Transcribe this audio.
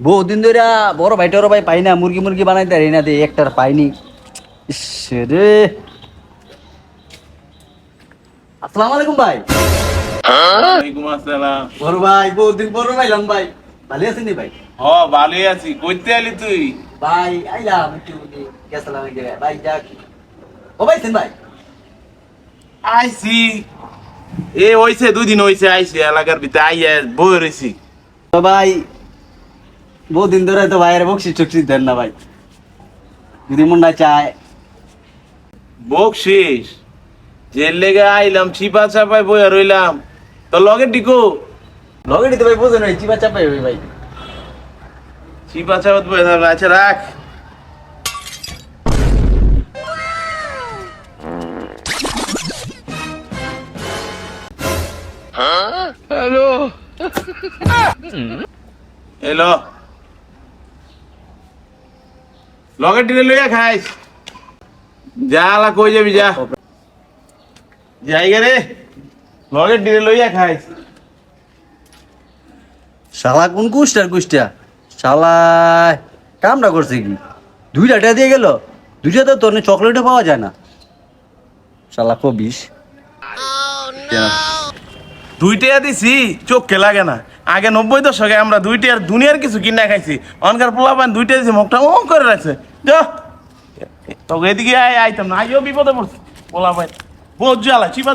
বহুদিন ধরে বড় ভাই টর ভাই পাই না মুরগি মুরগি বানাই দেয় না দে একটার পাইনি। রে। আসসালামু আলাইকুম ভাই। ওয়ালাইকুম আসসালাম। বড় ভাই বহুদিন বড় ভাইলাম ভাই। ভালো আছেন ভাই? হ ভালোই আছি। কইতে আলি তুই? ভাই আইলাম একটু গেছিলাম ভাই যাক ও ভাই সেন ভাই। আইছি। এ হইছে দুই দিন হইছে আইছি এলাকার ভিতরে আইয়া বই রইছি। তো ভাই বহুদিন ধরে তো ভাইয়ের বকশি টকশি দেন না ভাই। যদি মন না চায়। বকশিস? জেল লেগে আইলাম চিপা চাপায় বইয়া রইলাম। তো লগে টিকো। লগে দিতে ভাই বোঝেন ভাই চিপা চাপাই হবে ভাই। চিপা চাপাত বইয়া থাকবে আচ্ছা রাখ। হ্যালো। হ্যালো লগে টিনে লইয়া খাইস। যা আলা কই যাবি যা। যাই রে। লগে টিনে লইয়া খাইস। শালা কোন কুষ্টার কুষ্টা শালা কামটা করছে কি? দুইটা টা দিয়ে গেল। দুইটা তো তোর চকলেটও পাওয়া যায় না। শালা কবিস। দুইটা দিছি চোখকে লাগে না। আগে নব্বই দশকে আমরা দুইটা আর দুনিয়ার কিছু কিনা খাইছি। অনকার পোলা পান দুইটা দিছি মুখটা ও করে রাখছে। তোকে এদিকে আয় আইতাম না। আইও বিপদে পড়ছে। পোলা পান বহুত জ্বালা চিপা